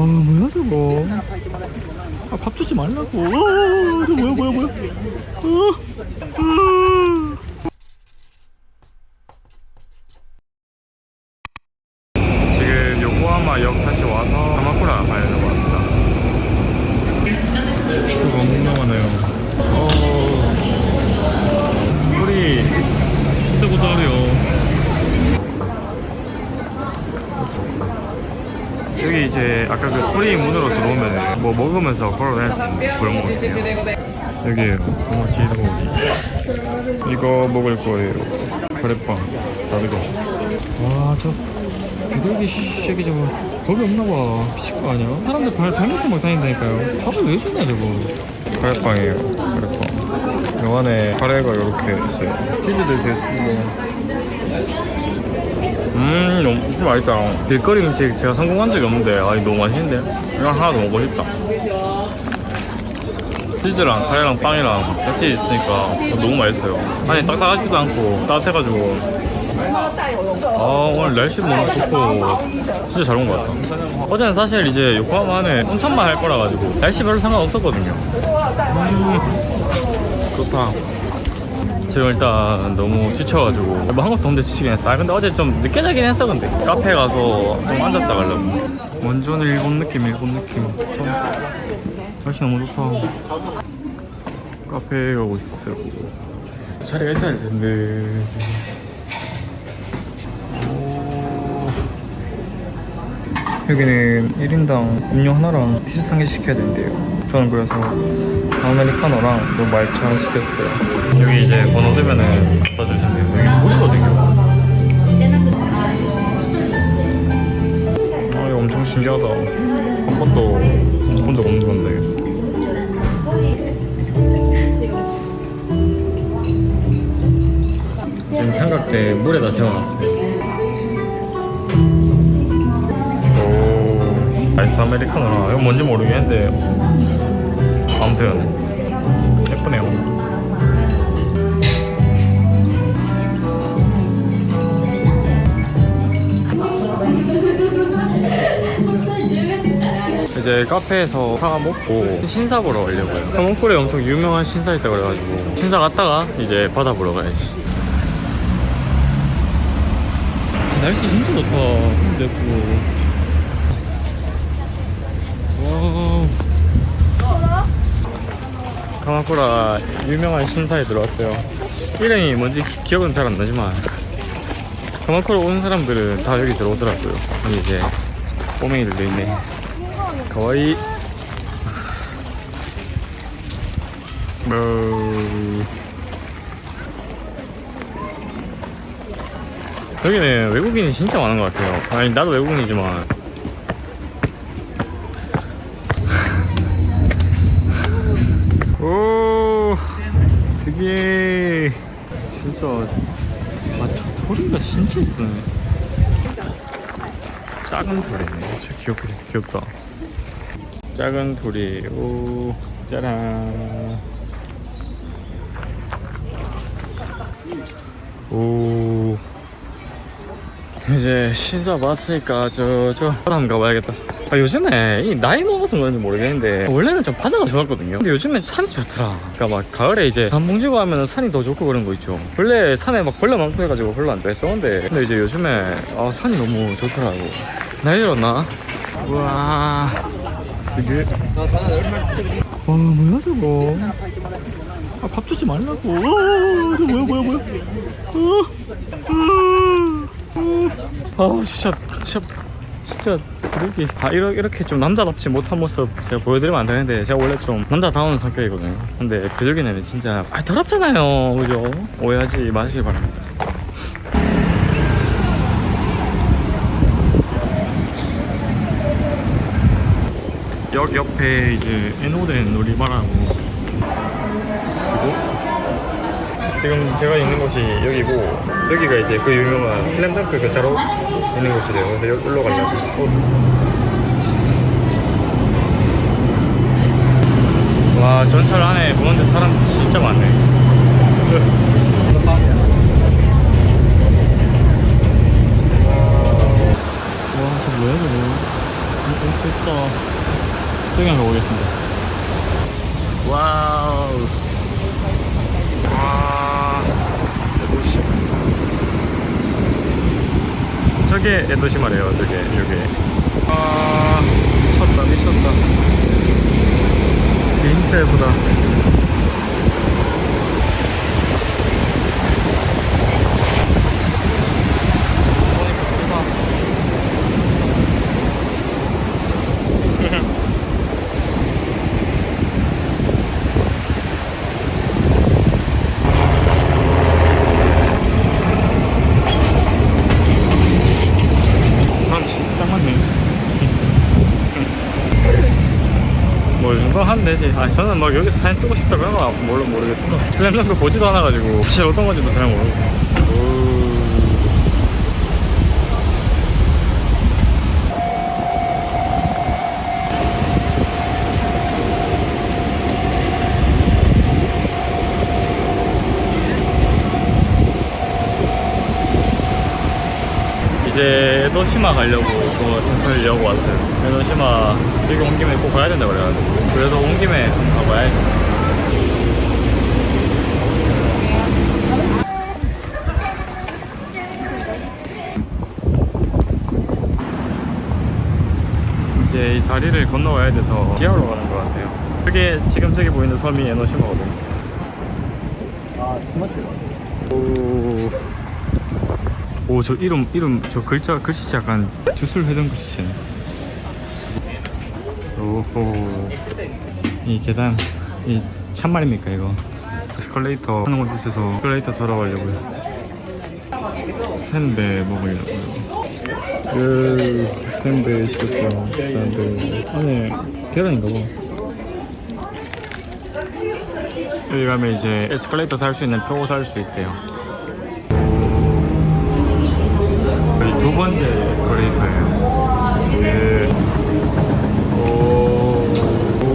와 뭐야 저거 아, 밥 주지 말라고 와, 저 뭐야 뭐야 뭐야 어? 아. 지금 요코하마역 다시 와서 가마쿠라 가려고 합니다 비가 너무 많아요 어... 소리 뜨고 다려요 여기 이제 아까 그 소리 문으로 들어오면 뭐 먹으면서 걸어다닐 수 있는 그런 곳이에요. 여기에요. 고마치도리 이거 먹을 거예요. 카레빵 다르고 와저 비둘기 새끼 저거 겁이 없나봐. 미친 거 아니야? 사람들 발, 발밑에 막 다닌다니까요. 밥을 왜 주냐 저거. 카레빵이에요 카레빵. 요 안에 카레가 이렇게 있어요. 치즈도 이렇게 주고. 음 진짜 맛있다 길거리 음식 제가 성공한 적이 없는데. 아 이거 너무 맛있는데? 이거 하나 더 먹고 싶다. 치즈랑 카레랑 빵이랑 같이 있으니까 너무 맛있어요. 안에 딱딱하지도 않고 따뜻해가지고. 아 오늘 날씨도 너무 좋고 진짜 잘 온 것 같다. 어제는 사실 이제 요코하마 안에 온천만 할 거라 가지고 날씨 별로 상관없었거든요. 음 좋다 지금 일단 너무 지쳐가지고 뭐 한 것도 없는데 지치긴 했어 아 근데 어제 좀 늦게 자긴 했어 근데. 카페 가서 좀 앉았다 가려고. 완전 일본 느낌 일본 느낌. 좀 날씨 너무 좋다. 카페에 가고 있어. 자리가 있어야 할 텐데 여기는 1인당 음료 하나랑 티셔츠 한개 시켜야 된대요. 저는 그래서 아메리카노랑 또 말차 시켰어요. 여기 이제 번호 되면은 갖다 주시면 돼요. 여기 물이거든요 아 이거 엄청 신기하다. 한 번도 본 적 없는 건데. 지금 삼각대 물에다 재워놨어요 아이스 아메리카노라. 이거 뭔지 모르겠는데 아무튼 예쁘네요. 이제 카페에서 사과 먹고 신사 보러 가려고요. 카몽콜에 엄청 유명한 신사 있다 그래가지고 신사 갔다가 이제 바다 보러 가야지. 날씨 진짜 좋다. 근데 예 카마쿠라 유명한 신사에 들어왔어요. 이름이 뭔지 기, 기억은 잘 안 나지만 카마쿠라 온 사람들은 다 여기 들어오더라고요. 이제 꼬맹이들도 있네. 가와이. 뭐... 여기는 외국인이 진짜 많은 것 같아요. 아니 나도 외국인이지만 오 스기 진짜. 아저 토리가 진짜 이쁘네. 작은 토리네. 진짜 귀엽게 귀엽다. 작은 토리 오 짜란. 오. 이제 신사 봤으니까 저저 한번 가봐야겠다 아, 요즘에 이 나이 먹어서 그런지 모르겠는데 원래는 좀 바다가 좋았거든요. 근데 요즘에 산이 좋더라. 그러니까 막 가을에 이제 단봉지고 하면 산이 더 좋고 그런 거 있죠. 원래 산에 막 벌레 많고 해가지고 별로 안 좋아했었는데 근데 이제 요즘에 아 산이 너무 좋더라고. 나이 들었나? 우와. 쓰게 와 뭐야 저거? 아, 밥 주지 말라고. 와, 저 뭐야 뭐야 뭐야? 어, 어, 아 진짜 진짜 진짜 이렇게. 아 이렇게, 좀 남자답지 못한 모습 제가 보여드리면 안 되는데 제가 원래 좀 남자다운 성격이거든요. 근데 그저기는 진짜 아 더럽잖아요. 그죠? 오해하지 마시기 바랍니다. 역 옆에 이제 에노덴 놀이바라고 쓰고 지금 제가 있는 곳이 여기고 여기가 이제 그 유명한 슬램덩크 그 자로 있는 곳이래요 그래서 여기로 가려고 와 전철 안에 보는데 사람 진짜 많네 와, 저 뭐야, 저거? 또 저기 한번 가보겠습니다. 와우. 와. 에도시마. 저게 에도시마래요, 저게, 여기. 아, 미쳤다, 미쳤다. 진짜 예쁘다. 사람 진짜 많네. 뭐, 이 정도 하면 되지. 아, 저는 막 여기서 사진 찍고 싶다 그런 건 몰라 모르겠어. 슬램덩크 보지도 않아가지고, 사실 어떤 건지도 잘 모르고. 오. 이제 에도시마 가려고 또 전철역으로 왔어요. 에도시마 여기 온 김에 꼭 가야 된다 그래가지고 그래도 온 김에 한번 가봐야겠다. 이제 이 다리를 건너가야 돼서 지하로 가는 것 같아요. 그게 지금 저기 보이는 섬이 에노시마거든요. 아, 스마트다. 오. 오 저 이름 이름 저 글자 글씨체 약간 주술 회전 글씨체네. 오호. 이 계단 이 참말입니까 이거? 에스컬레이터 하는 곳 있어서 에스컬레이터 타러 가려고요. 샌베 먹으려고요. 그 샌베 시켰죠. 샌베 안에 계란인가 봐. 여기 가면 이제 에스컬레이터 탈 수 있는 표살수 있대요. 번째 에스컬레이터예요. 예. 오. 오.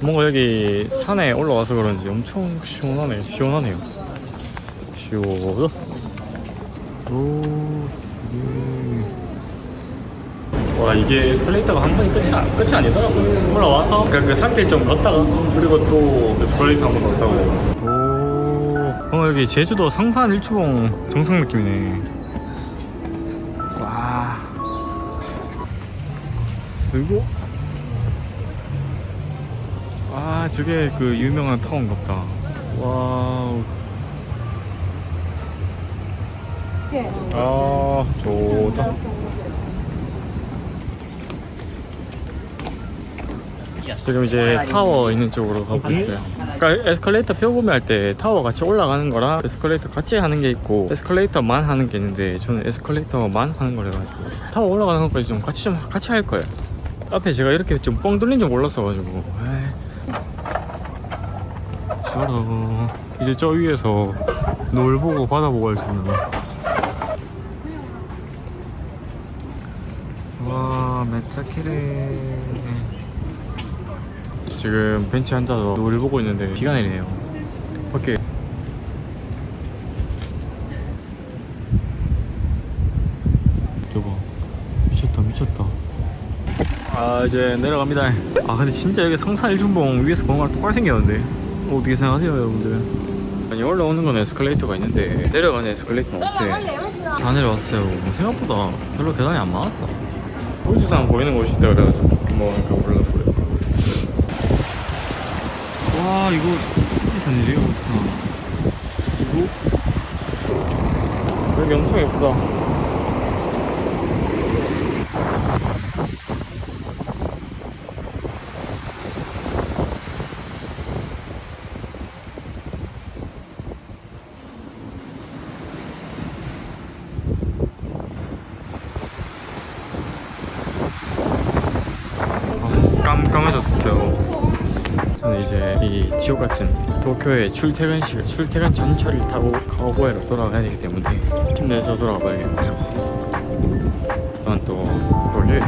뭔가 여기 산에 올라와서 그런지 엄청 시원하네. 시원하네요. 시원. 오. 예. 와 이게 에스컬레이터가 한 번이 끝이, 아- 끝이 아니더라고요 올라와서 그, 그 산길 좀 걷다가 그리고 또 에스컬레이터 한 번 걷다고 오 어, 여기 제주도 성산 일주봉 정상 느낌이네. 와. 쓰고 아 저게 그 유명한 타워인갑다. 와우. 아 좋다 지금 이제 타워 있는 쪽으로 가고 있어요. 그러니까 에스컬레이터 펴보면 할 때 타워 같이 올라가는 거랑 에스컬레이터 같이 하는 게 있고 에스컬레이터만 하는 게 있는데 저는 에스컬레이터만 하는 거라 가지고 타워 올라가는 것까지 좀 같이 좀 같이 할 거예요. 앞에 제가 이렇게 좀 뻥 뚫린 줄 몰랐어 가지고. 저러 이제 저 위에서 노을 보고 바다 보고 할 수 있는 거. 와, 메차키레. 지금 벤치 앉아서 노을 보고 있는데 비가 내리네요. 밖에. 저거 미쳤다 미쳤다. 아 이제 내려갑니다. 아 근데 진짜 여기 성사 일준봉 위에서 보는 거랑 똑같이 생겼는데? 어, 어떻게 생각하세요 여러분들? 아니 올라오는 건 에스컬레이터가 있는데 내려가는 에스컬레이터는 없대 다 내려왔어요. 뭐 생각보다 별로 계단이 안 많았어. 호주산 보이는 곳이 있다 그래가지고 한번 가보려고 그래 이거 진짜 잘내려오고 있어 그리고 여기 엄청 예쁘다. 지옥 같은 도쿄의 출퇴근 시간, 출퇴근 전철을 타고 가오고에로 돌아가야 되기 때문에 힘내서 돌아가 봐야겠네요. 저는 또 월요일